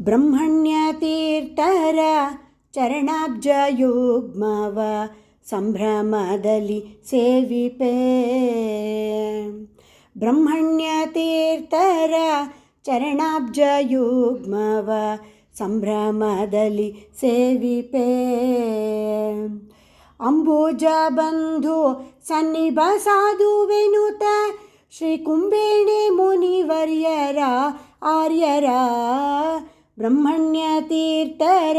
ಬ್ರಹ್ಮಣ್ಯತೀರ್ಥರ ಚರಣಾಬ್ಜ ಯುಗ್ಮವ ಸಂಭ್ರಮದಲ್ಲಿ ಸೇವಿಪೆ. ಬ್ರಹ್ಮಣ್ಯತೀರ್ಥರ ಚರಣಾಬ್ಜ ಯುಗ್ಮವ ಸಂಭ್ರಮದಲ್ಲಿ ಸೇವಿಪೆ. ಅಂಬುಜ ಬಂಧು ಸನ್ನಿಭ ಸಾಧುವೆನುತ ಶ್ರೀ ಕುಂಬೇಣಿ ಮುನಿವರ್ಯರ ಆರ್ಯರ ಬ್ರಹ್ಮಣ್ಯತೀರ್ಥರ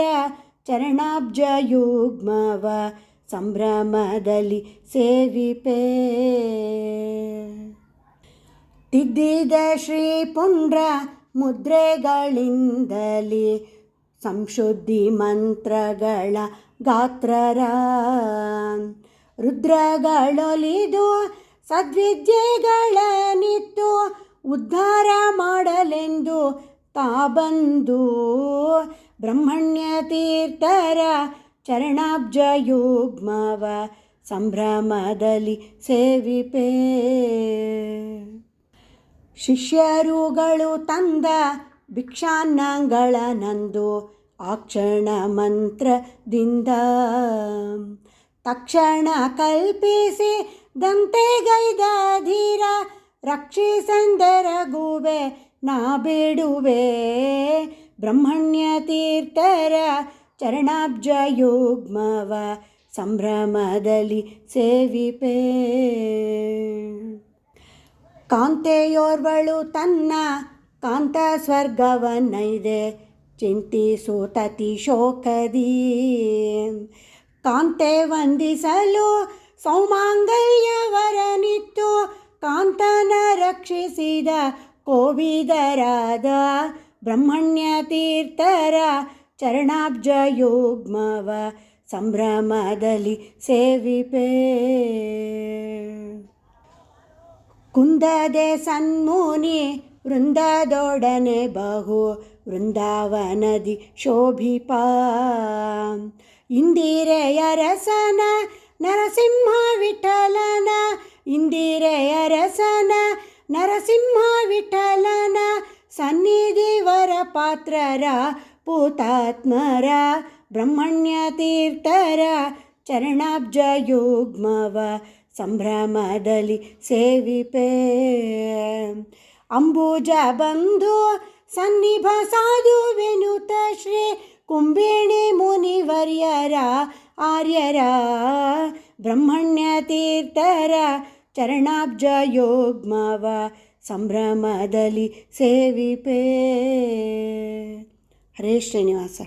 ಚರಣಾಬ್ಜ ಯುಗ್ಮವ ಸಂಭ್ರಮದಲ್ಲಿ ಸೇವಿಪೇ. ತಿದ್ದಿದ ಶ್ರೀ ಪುಂಡ್ರ ಮುದ್ರೆಗಳಿಂದಲೇ ಸಂಶುದ್ಧಿ ಮಂತ್ರಗಳ ಗಾತ್ರರ. ರುದ್ರಗಳೊಲಿದು ಸದ್ವಿದ್ಯೆಗಳನಿತ್ತು ಉದ್ಧಾರ ಮಾಡಲೆಂದು ಬ್ರಹ್ಮಣ್ಯ ಬ್ರಹ್ಮಣ್ಯತೀರ್ಥರ ಚರಣಾಬ್ಜ ಯುಗ್ಮವ ಸಂಭ್ರಮದಲ್ಲಿ ಸೇವಿಪೇ. ಶಿಷ್ಯರುಗಳು ತಂದ ಭಿಕ್ಷಾನ್ನಗಳ ನಂದು ಆಕ್ಷಣ ಕ್ಷಣ ಮಂತ್ರದಿಂದ ತಕ್ಷಣ ಕಲ್ಪಿಸಿ ದಂತೆಗೈದ ಧೀರ ರಕ್ಷಿಸಂದೆರಗುವೆ ನಾ ಬೇಡುವೆ. ಬ್ರಹ್ಮಣ್ಯತೀರ್ಥರ ಚರಣಾಬ್ಜ ಯೋಗ್ಮವ ಸಂಭ್ರಮದಲ್ಲಿ ಸೇವಿಪೆ. ಕಾಂತೆಯೋರ್ವಳು ತನ್ನ ಕಾಂತ ಸ್ವರ್ಗವನ್ನೈದೆ ಚಿಂತಿಸುತತಿ ಶೋಕದಿ. ಕಾಂತೆ ವಂದಿಸಲು ಸೌಮಾಂಗಲ್ಯವರನಿತ್ತು ಕಾಂತನ ರಕ್ಷಿಸಿದ ಕೋವಿದರಾದ ಬ್ರಹ್ಮಣ್ಯತೀರ್ಥರ ಚರಣಾಬ್ಜ ಯುಗ್ಮವ ಸಂಭ್ರಮದಲ್ಲಿ ಸೇವಿಪೆ ಕುಂದದೆ ಸನ್ಮುನಿ ವೃಂದದೊಡನೆ ಬಹು ವೃಂದಾವನದಿ ಶೋಭಿಪ ಇಂದಿರೆಯರಸನ ನರಸಿಂಹ ವಿಠಲನ ಇಂದಿರೆಯರಸನ ಸನ್ನಿಧಿವರ ಪಾತ್ರರ ಪೂತಾತ್ಮರ, ಬ್ರಹ್ಮಣ್ಯತೀರ್ಥರ ಚರಣಾಬ್ಜ ಯೋಗ್ಮವ ಸಂಭ್ರಮದಲ್ಲಿ ಸೇವಿಪೆ. ಅಂಬುಜ ಬಂಧು ಸನ್ನಿಭ ಸಾಧು ವಿನುತ ಶ್ರೀ ಕುಂಬೇಣಿ ಮುನಿವರ್ಯರ ಆರ್ಯರ ಬ್ರಹ್ಮಣ್ಯ ತೀರ್ಥರ ಚರಣಾಬ್ಜ ಯೋಗ್ಮವ ಸಂಭ್ರಮದಲ್ಲಿ ಸೇವಿಪೇ. ಹರೇ ಶ್ರೀನಿವಾಸ.